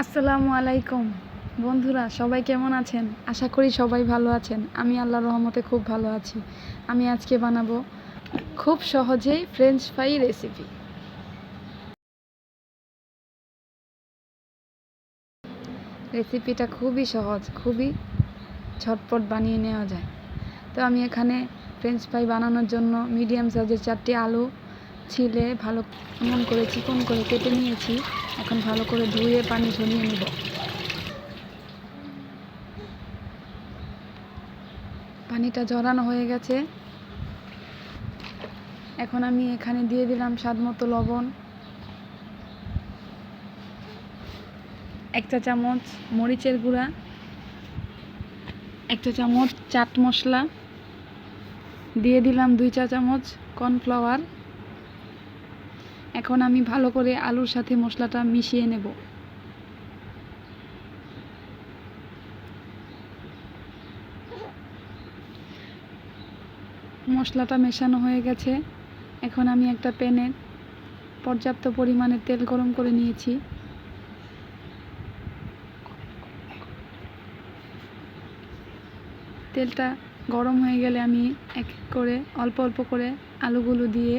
আসসালামু আলাইকুম। বন্ধুরা, সবাই কেমন আছেন? আশা করি সবাই ভালো আছেন। আমি আল্লাহর রহমতে খুব ভালো আছি। আমি আজকে বানাবো খুব সহজেই ফ্রেঞ্চ ফ্রাই রেসিপি রেসিপিটা খুবই সহজ, খুবই ঝটপট বানিয়ে নেওয়া যায়। তো আমি এখানে ফ্রেঞ্চ ফ্রাই বানানোর জন্য মিডিয়াম সাইজের চারটি আলু ছিলে, ভালো এমন করে চিকন করে কেটে নিয়েছি, এখন ভালো করে ধুয়ে পানি ঝরিয়ে নেব। পানিটা ঝরানো হয়ে গেছে। এখন আমি এখানে দিয়ে দিলাম স্বাদ মতো লবণ। এক চা চামচ মরিচের গুঁড়া। এক চা চামচ চাট মশলা। দিয়ে দিলাম দুই চা চামচ কর্নফ্লাওয়ার। এখন আমি ভালো করে আলুর সাথে মশলাটা মিশিয়ে নেব। মশলাটা মেশানো হয়ে গেছে। এখন আমি একটা প্যানে পর্যাপ্ত পরিমাণে তেল গরম করে নিয়েছি। তেলটা গরম হয়ে গেলে আমি এক এক করে, অল্প অল্প করে আলুগুলো দিয়ে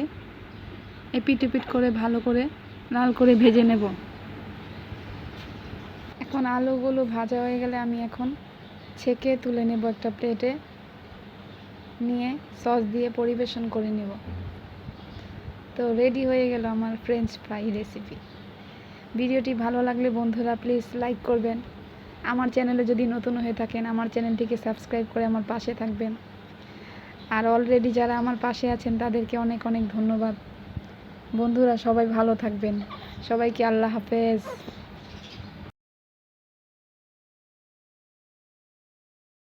এপিট এপিট করে, ভালো করে, লাল করে ভেজে নেব। এখন আলুগুলো ভাজা হয়ে গেলে আমি এখন ছেঁকে তুলে নেব একটা প্লেটে, নিয়ে সস দিয়ে পরিবেশন করে নেব। তো রেডি হয়ে গেল আমার ফ্রেঞ্চ ফ্রাই রেসিপি ভিডিওটি ভালো লাগলে বন্ধুরা প্লিজ লাইক করবেন। আমার চ্যানেলে যদি নতুন হয়ে থাকেন, আমার চ্যানেলটিকে সাবস্ক্রাইব করে আমার পাশে থাকবেন। আর অলরেডি যারা আমার পাশে আছেন, তাদেরকে অনেক অনেক ধন্যবাদ। বন্ধুরা সবাই ভালো থাকবেন। সবাইকে আল্লাহ হাফেজ।